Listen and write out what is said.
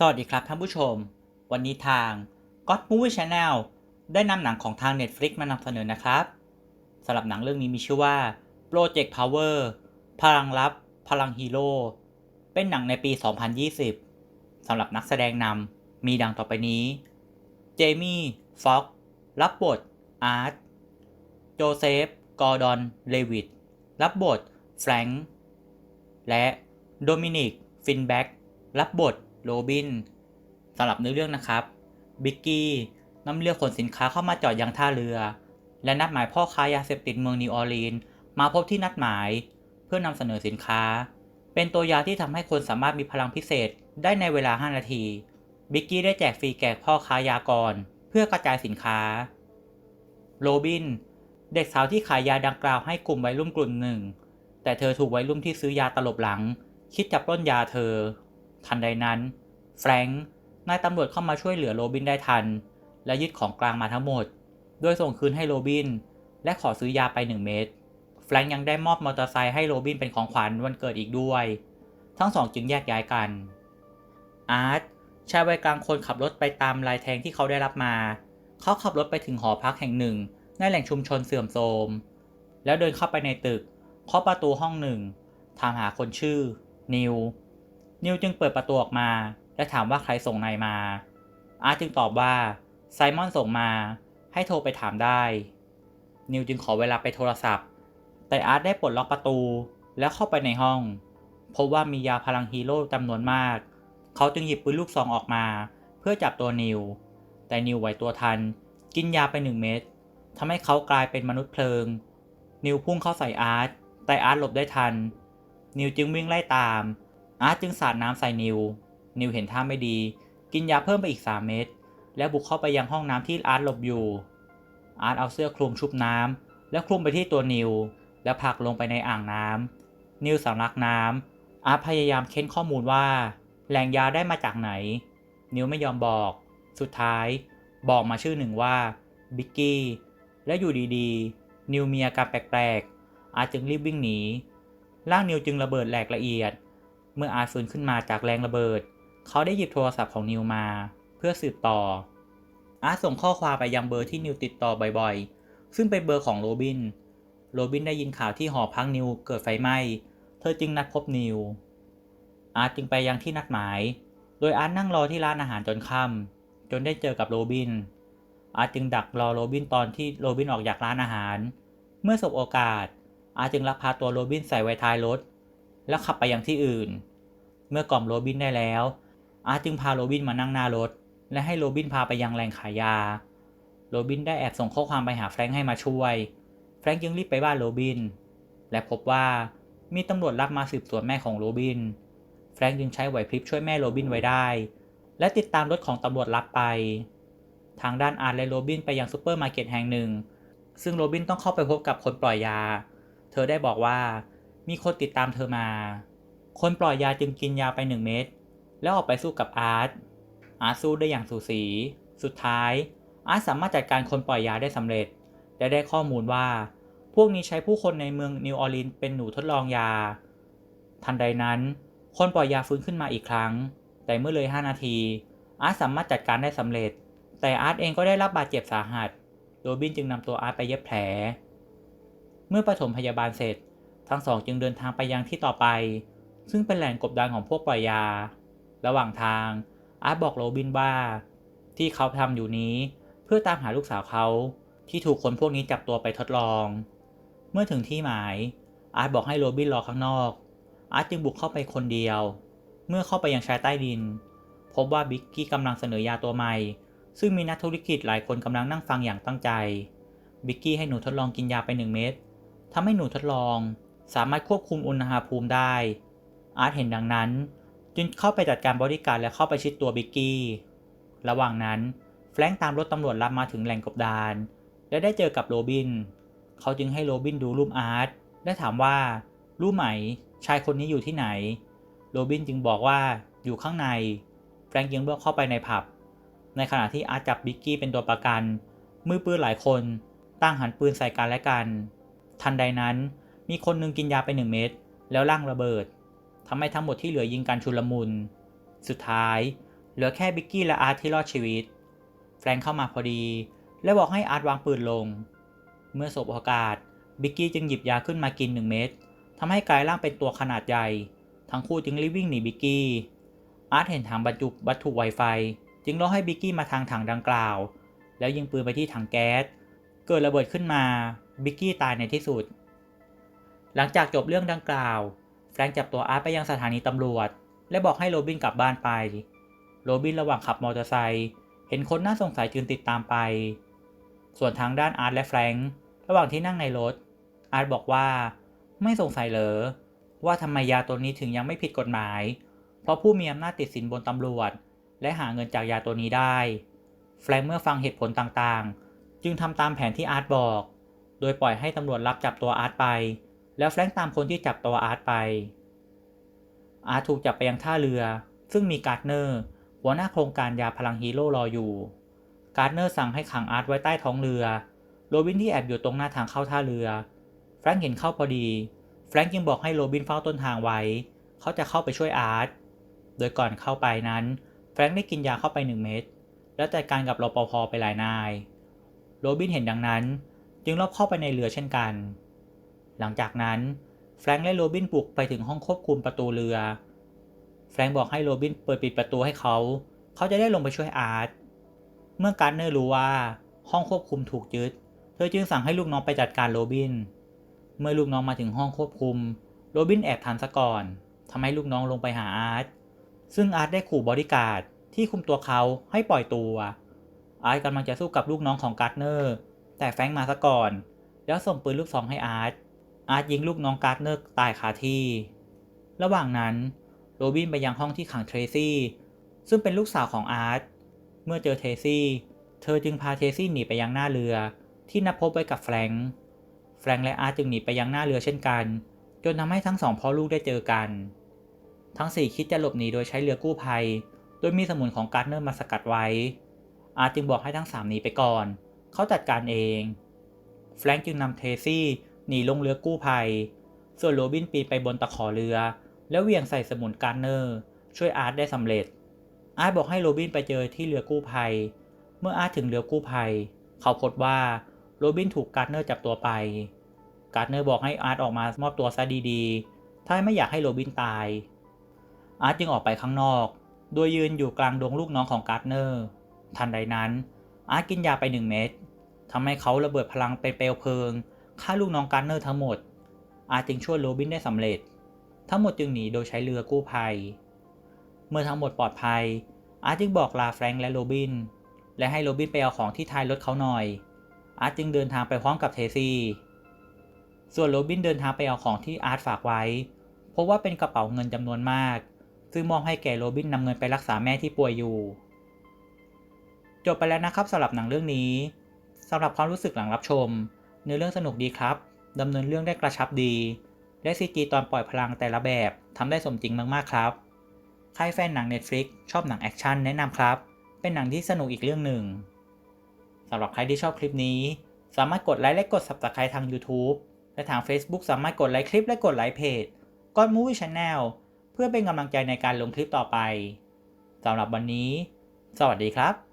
สวัสดีครับท่านผู้ชม วันนี้ทาง God Movie Channel ได้นำหนังของทาง Netflix มานำเสนอนะครับสำหรับหนังเรื่องนี้มีชื่อว่า Project Power พลังลับ พลังฮีโร่ เป็นหนังในปี 2020สำหรับนักแสดงนำมีดังต่อไปนี้ เจมี่ฟ็อกรับบท อาร์ต โจเซฟ กอร์ดอน เลวิต รับบท แฟรงค์ และโดมินิก ฟินแบ็กรับบท โรบินสำหรับเนื้อเรื่องนะครับ บิกกี้นำเรือขนสินค้าเข้ามาจอดยังท่าเรือ และนัดหมายพ่อค้ายาเสพติดเมืองนิวออร์ลีนมาพบที่นัดหมายเพื่อนำเสนอสินค้า เป็นตัวยาที่ทำให้คนสามารถมีพลังพิเศษได้ในเวลา 5 นาที บิกกี้ได้แจกฟรีแก่พ่อค้ายาก่อนเพื่อกระจายสินค้า โรบิน เด็กสาวที่ขายยาดังกล่าวให้กลุ่มวัยรุ่นกลุ่มหนึ่ง แต่เธอถูกวัยรุ่นที่ซื้อยาตลบหลัง คิดจะปล้นยาเธอ ทันใดนั้นแฟรงค์นายตำรวจเข้ามาช่วยเหลือโรบินได้ทัน และยึดของกลางมาทั้งหมด โดยส่งคืนให้โรบิน และขอซื้อยาไป 1 เม็ดแฟรงค์ยังได้มอบมอเตอร์ไซค์ให้โรบินเป็นของขวัญวันเกิดอีกด้วย ทั้งสองจึงแยกย้ายกันอาร์ตชายวัยกลางคนขับรถไปตามลายแทงที่เขาได้รับมา เขาขับรถไปถึงหอพักแห่งหนึ่ง ในแหล่งชุมชนเสื่อมโทรม แล้วเดินเข้าไปในตึกเคาะประตูห้องหนึ่งถามหาคนชื่อ นิว นิวจึงเปิดประตูออกมา และถามว่าใครส่งนายมา อาร์ตจึงตอบว่าไซมอนส่งมา ให้โทรไปถามได้ นิวจึงขอเวลาไปโทรศัพท์ แต่อาร์ตได้ปลดล็อกประตูแล้วเข้าไปในห้อง พบว่ามียาพลังฮีโร่จำนวนมาก เขาจึงหยิบปืนลูกซองออกมา เพื่อจับตัวนิว แต่นิวไหวตัวทัน กินยาไปหนึ่งเม็ดทำให้เขากลายเป็นมนุษย์เพลิง นิวพุ่งเข้าใส่อาร์ตแต่อาร์ตหลบได้ทัน นิวจึงวิ่งไล่ตาม อาร์ตจึงสาดน้ำใส่นิว นิวเห็นท่าไม่ดี กินยาเพิ่มไปอีก 3 เม็ด แล้วบุกเข้าไปยังห้องน้ำที่อาร์ตหลบอยู่ อาร์ตเอาเสื้อคลุมชุบน้ำ แล้วคลุมไปที่ตัวนิว แล้วผลักลงไปในอ่างน้ำ นิวสำลักน้ำ อาร์ตพยายามเค้นข้อมูลว่า แหล่งยาได้มาจากไหน นิวไม่ยอมบอก สุดท้าย บอกมาชื่อหนึ่งว่า บิกกี้ และอยู่ดีๆ นิวมีอาการแปลกๆ อาร์ตจึงรีบวิ่งหนี ร่างนิวจึงระเบิดแหลกละเอียด เมื่ออาร์ตฟื้นขึ้นมาจากแรงระเบิด เขาได้หยิบโทรศัพท์ของนิวมา เพื่อสืบต่อ อาร์ตส่งข้อความไปยังเบอร์ที่นิวติดต่อบ่อยๆ ซึ่งเป็นเบอร์ของโรบิน โรบินได้ยินข่าวที่หอพักนิวเกิดไฟไหม้ เธอจึงนัดพบนิว อาร์ตจึงไปยังที่นัดหมาย โดยอาร์ตนั่งรอที่ร้านอาหารจนค่ำจนได้เจอกับโรบิน อาร์ตจึงดักรอโรบินตอนที่โรบินออกจากร้านอาหาร เมื่อสบโอกาสอาร์ตจึงลักพาตัวโรบินใส่ไว้ท้ายรถ แล้วขับไปยังที่อื่น เมื่อกล่อมโรบินได้แล้ว อาร์ตจึงพาโรบินมานั่งหน้ารถ และให้โรบินพาไปยังแหล่งขายยา โรบินได้แอบส่งข้อความไปหาแฟรงค์ให้มาช่วย แฟรงค์จึงรีบไปบ้านโรบิน และพบว่ามีตำรวจรับมาสืบสวนแม่ของโรบิน แฟรงค์จึงใช้ไหวพริบช่วยแม่โรบินไว้ได้ และติดตามรถของตำรวจรับไป ทางด้านอาร์ตและโรบินไปยังซูเปอร์มาร์เก็ตแห่งหนึ่ง ซึ่งโรบินต้องเข้าไปพบกับคนปล่อยยา เธอได้บอกว่ามีคนติดตามเธอมา คนปล่อยยาจึงกินยาไปหนึ่งเม็ดแล้วออกไปสู้กับอาร์ต อาร์ตสู้ได้อย่างสูสี สุดท้าย อาร์ตสามารถจัดการคนปล่อยยาได้สำเร็จ และได้ข้อมูลว่า พวกนี้ใช้ผู้คนในเมืองนิวออร์ลีนเป็นหนูทดลองยา ทันใดนั้น คนปล่อยยาฟื้นขึ้นมาอีกครั้ง แต่เมื่อเลย 5 นาที อาร์ตสามารถจัดการได้สำเร็จ แต่อาร์ตเองก็ได้รับบาดเจ็บสาหัส โรบินจึงนำตัวอาร์ตไปเย็บแผล เมื่อปฐมพยาบาลเสร็จ ทั้งสองจึงเดินทางไปยังที่ต่อไป ซึ่งเป็นแหล่งกบดานของพวกปล่อยยา ระหว่างทาง อาร์ตบอกโรบินว่า ที่เขาทำอยู่นี้เพื่อตามหาลูกสาวเขาที่ถูกคนพวกนี้จับตัวไปทดลอง เมื่อถึงที่หมาย อาร์ตบอกให้โรบินรอข้างนอก อาร์ตจึงบุกเข้าไปคนเดียว เมื่อเข้าไปยังชายใต้ดิน พบว่าบิ๊กกี้กำลังเสนอยาตัวใหม่ ซึ่งมีนักธุรกิจหลายคนกำลังนั่งฟังอย่างตั้งใจ บิ๊กกี้ให้หนูทดลองกินยาไปหนึ่งเม็ดทำให้หนูทดลอง สามารถควบคุมอุณหภูมิได้ อาร์ตเห็นดังนั้น จึงเข้าไปจัดการบริการและเข้าไปชิดตัวบิกกี้ ระหว่างนั้นแฟรงค์ตามรถตำรวจรับมาถึงแหล่งกบดาน และได้เจอกับโรบิน เขาจึงให้โรบินดูรูปอาร์ตและถามว่า รู้ไหม ชายคนนี้อยู่ที่ไหน โรบินจึงบอกว่าอยู่ข้างใน แฟรงค์ยังเบือกเข้าไปในผับ ในขณะที่อาร์ตจับบิกกี้เป็นตัวประกัน มือปืนหลายคนตั้งหันปืนใส่กันและกัน ทันใดนั้นมีคนหนึงกินยาไปหนึ่งเม็ดแล้วร่างระเบิด ทำให้ทั้งหมดที่เหลือยิงกันชุลมุน สุดท้าย เหลือแค่บิกกี้และอาร์ตที่รอดชีวิต แฟรงค์เข้ามาพอดี และบอกให้อาร์ตวางปืนลง เมื่อสบโอกาส บิกกี้จึงหยิบยาขึ้นมากินหนึ่งเม็ดทำให้กลายร่างเป็นตัวขนาดใหญ่ ทั้งคู่จึงรีบวิ่งหนีบิกกี้ อาร์ตเห็นถังบรรจุวัตถุไวไฟ จึงล่อให้บิกกี้มาทางถังดังกล่าว แล้วยิงปืนไปที่ถังแก๊ส เกิดระเบิดขึ้นมา บิกกี้ตายในที่สุด หลังจากจบเรื่องดังกล่าว แฟรงค์จับตัวอาร์ตไปยังสถานีตำรวจ และบอกให้โรบินกลับบ้านไป โรบินระหว่างขับมอเตอร์ไซค์เห็นคนน่าสงสัยจึงติดตามไป ส่วนทางด้านอาร์ตและแฟรงค์ระหว่างที่นั่งในรถ อาร์ตบอกว่า ไม่สงสัยเหรอว่าทำไมยาตัวนี้ถึงยังไม่ผิดกฎหมาย เพราะผู้มีอำนาจติดสินบนตำรวจ และหาเงินจากยาตัวนี้ได้ แฟรงค์เมื่อฟังเหตุผลต่างๆ จึงทำตามแผนที่อาร์ตบอก โดยปล่อยให้ตำรวจรับจับตัวอาร์ตไป แล้วแฟรงค์ตามคนที่จับตัวอาร์ตไป อาร์ตถูกจับไปยังท่าเรือ ซึ่งมีการ์ดเนอร์ หัวหน้าโครงการยาพลังฮีโร่รออยู่ การ์ดเนอร์สั่งให้ขังอาร์ตไว้ใต้ท้องเรือ โรบินที่แอบอยู่ตรงหน้าทางเข้าท่าเรือ แฟรงค์เห็นเข้าพอดี แฟรงค์จึงบอกให้โรบินเฝ้าต้นทางไว้ เขาจะเข้าไปช่วยอาร์ต โดยก่อนเข้าไปนั้น แฟรงค์ได้กินยาเข้าไปหนึ่งเม็ด แล้วจัดการกับรปภไปหลายนาย โรบินเห็นดังนั้น จึงลอบเข้าไปในเรือเช่นกัน หลังจากนั้นแฟรงค์และโรบินบุกไปถึงห้องควบคุมประตูเรือ แฟรงค์บอกให้โรบินเปิดปิดประตูให้เขา เขาจะได้ลงไปช่วยอาร์ต เมื่อการ์เนอร์รู้ว่าห้องควบคุมถูกยึด เธอจึงสั่งให้ลูกน้องไปจัดการโรบิน เมื่อลูกน้องมาถึงห้องควบคุม โรบินแอบทันซะก่อนทำให้ลูกน้องลงไปหาอาร์ต ซึ่งอาร์ตได้ขู่บอดี้การ์ดที่คุมตัวเขาให้ปล่อยตัว อาร์ตกำลังจะสู้กับลูกน้องของการ์เนอร์ แต่แฟรงค์มาซะก่อน แล้วส่งปืนลูกซองให้อาร์ต อาร์ตยิงลูกน้องการ์เนอร์ตายคาที่ ระหว่างนั้นโรบินไปยังห้องที่ขังเทรซี่ ซึ่งเป็นลูกสาวของอาร์ต เมื่อเจอเทรซี่ เธอจึงพาเทรซี่หนีไปยังหน้าเรือ ที่นัดพบไว้กับแฟรงค์ แฟรงค์และอาร์ตจึงหนีไปยังหน้าเรือเช่นกัน จนทำให้ทั้งสองพ่อลูกได้เจอกัน ทั้งสี่คิดจะหลบหนีโดยใช้เรือกู้ภัย โดยมีสมุนของการ์เนอร์มาสกัดไว้ อาร์ตจึงบอกให้ทั้งสามหนีไปก่อน เขาจัดการเอง แฟรงค์จึงนำเทรซี่ หนีลงเรือกู้ภัย ส่วนโรบินปีนไปบนตะขอเรือ แล้วเหวี่ยงใส่สมุนการ์เนอร์ ช่วยอาร์ตได้สำเร็จ อาร์ตบอกให้โรบินไปเจอที่เรือกู้ภัย เมื่ออาร์ตถึงเรือกู้ภัย เขาพบว่าโรบินถูกการ์เนอร์จับตัวไป การ์เนอร์บอกให้อาร์ตออกมามอบตัวซะดีๆ ถ้าไม่อยากให้โรบินตาย อาร์ตจึงออกไปข้างนอก โดยยืนอยู่กลางดงลูกน้องของการ์เนอร์ ทันใดนั้น อาร์ตกินยาไปหนึ่งเม็ดทำให้เขาระเบิดพลังเป็นเปลวเพลิง ฆ่าลูกน้องการ์เนอร์ทั้งหมด อาร์ตจึงช่วยโรบินได้สำเร็จ ทั้งหมดจึงหนีโดยใช้เรือกู้ภัย เมื่อทั้งหมดปลอดภัย อาร์ตจึงบอกลาแฟรงค์และโรบิน และให้โรบินไปเอาของที่ท้ายรถเขาหน่อย อาร์ตจึงเดินทางไปพร้อมกับเทซี่ ส่วนโรบินเดินทางไปเอาของที่อาร์ตฝากไว้ เพราะว่าเป็นกระเป๋าเงินจำนวนมาก ซึ่งมอบให้แก่โรบินนำเงินไปรักษาแม่ที่ป่วยอยู่ จบไปแล้วนะครับสำหรับหนังเรื่องนี้สำหรับความรู้สึกหลังรับชม เนื้อเรื่องสนุกดีครับดำเนินเรื่องได้กระชับดี และซีจีตอนปล่อยพลังแต่ละแบบทำได้สมจริงมากๆครับใครแฟนหนัง Netflix ชอบหนังแอคชั่นแนะนำครับ เป็นหนังที่สนุกอีกเรื่องหนึ่งสำหรับใครที่ชอบคลิปนี้ สามารถกดไลค์และกด Subscribe ทาง YouTube และทาง Facebook สามารถกดไลค์คลิปและกดไลค์เพจ God Movie Channel เพื่อเป็นกำลังใจในการลงคลิปต่อไปสำหรับวันนี้ สวัสดีครับ